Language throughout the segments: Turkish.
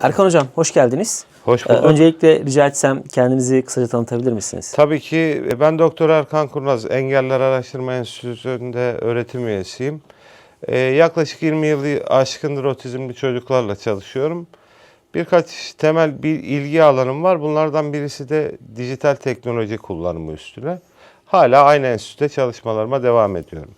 Erkan Hocam hoş geldiniz. Hoş Ee, bulduk. Öncelikle rica etsem kendinizi kısaca tanıtabilir misiniz? Tabii ki e, ben Doktor Erkan Kurnaz, Engeller Araştırma Enstitüsü'nde öğretim üyesiyim. Ee, yaklaşık 20 yılı aşkındır otizmli çocuklarla çalışıyorum. Birkaç temel bir ilgi alanım var. Bunlardan birisi de dijital teknoloji kullanımı üstüne. Hala aynı enstitüde çalışmalarıma devam ediyorum.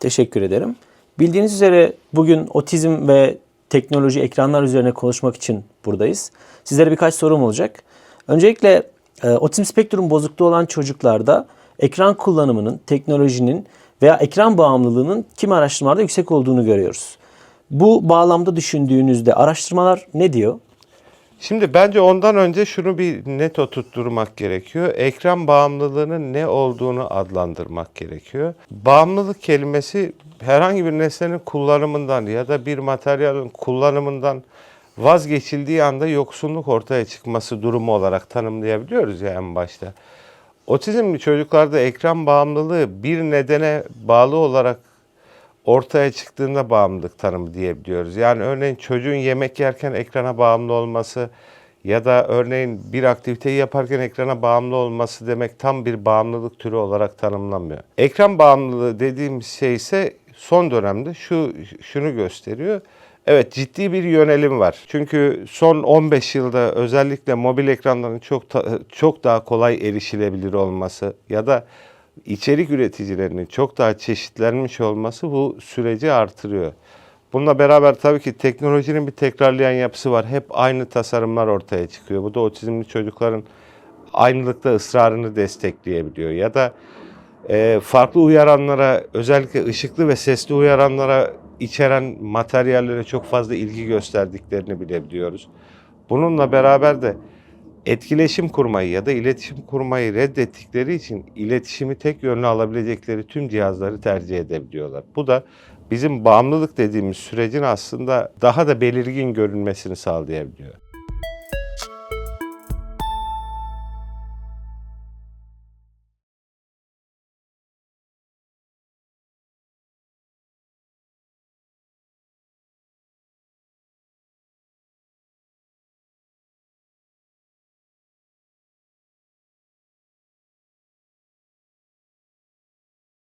Teşekkür ederim. Bildiğiniz üzere bugün otizm ve teknoloji ekranlar üzerine konuşmak için buradayız. Sizlere birkaç sorum olacak. Öncelikle e, otizm spektrum bozukluğu olan çocuklarda ekran kullanımının, teknolojinin veya ekran bağımlılığının kimi araştırmalarda yüksek olduğunu görüyoruz. Bu bağlamda düşündüğünüzde araştırmalar ne diyor? Şimdi bence ondan önce şunu bir net oturtturmak gerekiyor. Ekran bağımlılığının ne olduğunu adlandırmak gerekiyor. Bağımlılık kelimesi herhangi bir nesnenin kullanımından ya da bir materyalin kullanımından vazgeçildiği anda yoksunluk ortaya çıkması durumu olarak tanımlayabiliyoruz ya en başta. Otizmli çocuklarda ekran bağımlılığı bir nedene bağlı olarak ortaya çıktığında bağımlılık tanımı diyebiliyoruz. Yani örneğin çocuğun yemek yerken ekrana bağımlı olması ya da örneğin bir aktiviteyi yaparken ekrana bağımlı olması demek tam bir bağımlılık türü olarak tanımlanmıyor. Ekran bağımlılığı dediğimiz şey ise son dönemde şu şunu gösteriyor. Evet ciddi bir yönelim var. Çünkü son 15 yılda özellikle mobil ekranların çok çok daha kolay erişilebilir olması ya da içerik üreticilerinin çok daha çeşitlenmiş olması bu süreci artırıyor. Bununla beraber tabii ki teknolojinin bir tekrarlayan yapısı var. Hep aynı tasarımlar ortaya çıkıyor. Bu da otizmli çocukların aynılıkta ısrarını destekleyebiliyor. Ya da e, farklı uyaranlara, özellikle ışıklı ve sesli uyaranlara içeren materyallere çok fazla ilgi gösterdiklerini bilebiliyoruz. Bununla beraber de etkileşim kurmayı ya da iletişim kurmayı reddettikleri için iletişimi tek yönlü alabilecekleri tüm cihazları tercih edebiliyorlar. Bu da bizim bağımlılık dediğimiz sürecin aslında daha da belirgin görünmesini sağlayabiliyor.